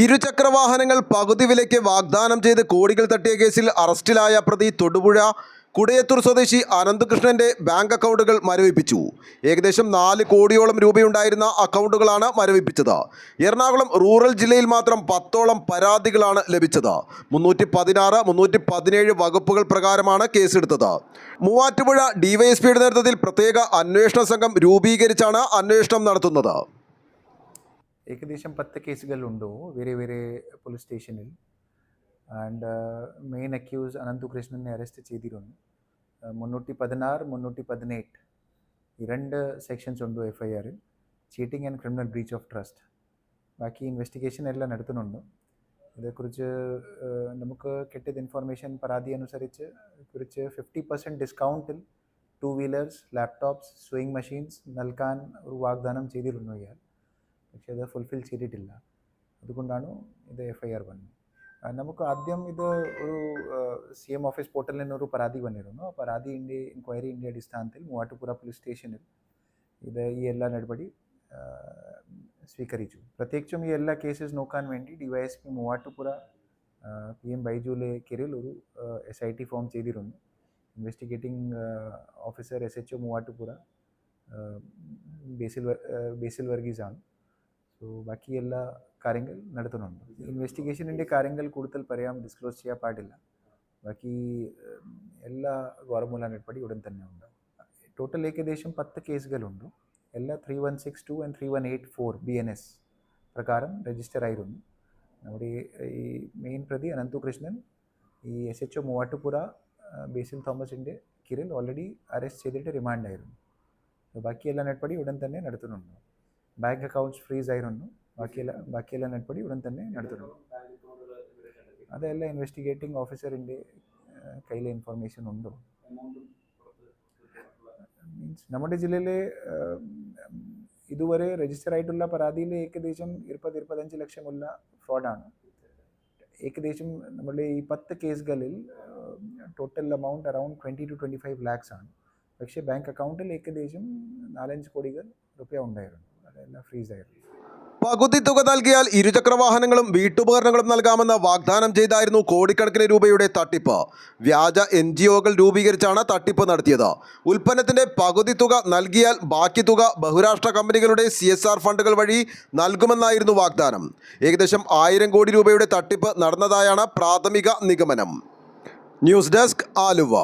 ഇരുചക്രവാഹനങ്ങൾ പകുതി വിലയ്ക്ക് വാഗ്ദാനം ചെയ്ത് കോടികൾ തട്ടിയ കേസിൽ അറസ്റ്റിലായ പ്രതി തൊടുപുഴ കുടയത്തൂർ സ്വദേശി അനന്തകൃഷ്ണന്റെ ബാങ്ക് അക്കൗണ്ടുകൾ മരവിപ്പിച്ചു. ഏകദേശം നാല് കോടിയോളം രൂപയുണ്ടായിരുന്ന അക്കൗണ്ടുകളാണ് മരവിപ്പിച്ചത്. എറണാകുളം റൂറൽ ജില്ലയിൽ മാത്രം പത്തോളം പരാതികളാണ് ലഭിച്ചത്. മുന്നൂറ്റി പതിനാറ് മുന്നൂറ്റി പതിനേഴ് വകുപ്പുകൾ പ്രകാരമാണ് കേസെടുത്തത്. മൂവാറ്റുപുഴ ഡിവൈഎസ്പിയുടെ നേതൃത്വത്തിൽ പ്രത്യേക അന്വേഷണ സംഘം രൂപീകരിച്ചാണ് അന്വേഷണം നടത്തുന്നത്. ഏകദേശം പത്ത് കേസുകളുണ്ടോ വേറെ വേറെ പോലീസ് സ്റ്റേഷനിൽ ആൻഡ് മെയിൻ അക്യൂസ് അനന്തു കൃഷ്ണനെ അറസ്റ്റ് ചെയ്തിരുന്നു. മുന്നൂറ്റി പതിനാറ് മുന്നൂറ്റി പതിനെട്ട് ഈ രണ്ട് സെക്ഷൻസ് ഉണ്ട് F cheating and criminal breach of trust ബാക്കി ഇൻവെസ്റ്റിഗേഷൻ എല്ലാം നടത്തുന്നുണ്ട്. ഇതേക്കുറിച്ച് നമുക്ക് കിട്ടിയത് ഇൻഫർമേഷൻ പരാതി അനുസരിച്ച് കുറിച്ച് fifty percent ഡിസ്കൗണ്ടിൽ two wheelers laptops sewing machines നൽകാൻ ഒരു വാഗ്ദാനം ചെയ്തിരുന്നു ഇയാൾ. പക്ഷേ അത് ഫുൾഫിൽ ചെയ്തിട്ടില്ല. അതുകൊണ്ടാണ് ഇത് എഫ് ഐ ആർ വന്നത്. നമുക്ക് ആദ്യം ഇത് ഒരു സി എം ഓഫീസ് പോർട്ടലിൽ നിന്ന് ഒരു പരാതി വന്നിരുന്നു. ആ പരാതിന്റെ ഇൻക്വയറിന്റെ അടിസ്ഥാനത്തിൽ മൂവാറ്റുപുറ പോലീസ് സ്റ്റേഷനിൽ ഇത് ഈ എല്ലാ നടപടി സ്വീകരിച്ചു. പ്രത്യേകിച്ചും ഈ എല്ലാ കേസസ് നോക്കാൻ വേണ്ടി DYSP P Muvattupuzha P M ബൈജുലെ കീഴിൽ ഒരു എസ് ഐ ടി ഫോം ചെയ്തിരുന്നു. Investigating officer S H O Muvattupuzha ആ, ബേസിൽ ബേസിൽ വർഗീസ് ആണ് സോ ബാക്കി എല്ലാ കാര്യങ്ങൾ നടത്തുന്നുണ്ട്. ഇൻവെസ്റ്റിഗേഷനിന്റെ കാര്യങ്ങൾ കൂടുതൽ പറയാം ഡിസ്ക്ലോസ് ചെയ്യാൻ പാടില്ല. ബാക്കി എല്ലാ ഗൗരവമുള്ള നടപടി ഉടൻ തന്നെ ഉണ്ടാവും ടോട്ടൽ ഏകദേശം പത്ത് കേസുകളുണ്ട്. എല്ലാ three one six two and three one eight four B N S പ്രകാരം രജിസ്റ്റർ ആയിരുന്നു. നമ്മുടെ ഈ- മെയിൻ പ്രതി അനന്തു കൃഷ്ണൻ ഈ S H O Muvattupuzha Basil തോമസിന്റെ കിരൽ ഓൾറെഡി അറസ്റ്റ് ചെയ്തിട്ട് റിമാൻഡ് ആയിരുന്നു. So ബാക്കി എല്ലാ നടപടി ഉടൻ തന്നെ നടത്തുന്നുണ്ട്. ബാങ്ക് അക്കൗണ്ട്സ് ഫ്രീസ് ആയിരുന്നു ബാക്കിയെല്ലാം ബാക്കിയെല്ലാം നടപടി ഉടൻ തന്നെ നടത്തുന്നുണ്ട് അതെല്ലാം ഇൻവെസ്റ്റിഗേറ്റിംഗ് ഓഫീസറിന്റെ കയ്യിലെ ഇൻഫർമേഷൻ ഉണ്ടോ? മീൻസ് നമ്മുടെ ജില്ലയിലെ ഇതുവരെ രജിസ്റ്റർ ആയിട്ടുള്ള പരാതിയിൽ ഏകദേശം ഇരുപത് ഇരുപത്തഞ്ച് ലക്ഷമുള്ള ഫ്രോഡാണ്. ഏകദേശം നമ്മുടെ ഈ പത്ത് കേസുകളിൽ total amount around twenty two twenty five lakhs ആണ്. പക്ഷേ ബാങ്ക് അക്കൗണ്ടിൽ ഏകദേശം നാലഞ്ച് കോടികൾ റുപ്യ ഉണ്ടായിരുന്നു. പകുതി തുക നൽകിയാൽ ഇരുചക്രവാഹനങ്ങളും വീട്ടുപകരണങ്ങളും നൽകാമെന്ന് വാഗ്ദാനം ചെയ്തായിരുന്നു കോടിക്കണക്കിന് രൂപയുടെ തട്ടിപ്പ്. വ്യാജ എൻ ജി ഒകൾ രൂപീകരിച്ചാണ് തട്ടിപ്പ് നടത്തിയത്. ഉൽപ്പന്നത്തിന്റെ പകുതി തുക നൽകിയാൽ ബാക്കി തുക ബഹുരാഷ്ട്ര കമ്പനികളുടെ സി ഫണ്ടുകൾ വഴി നൽകുമെന്നായിരുന്നു വാഗ്ദാനം. ഏകദേശം ആയിരം കോടി രൂപയുടെ തട്ടിപ്പ് നടന്നതായാണ് പ്രാഥമിക നിഗമനം. News desk Aluva.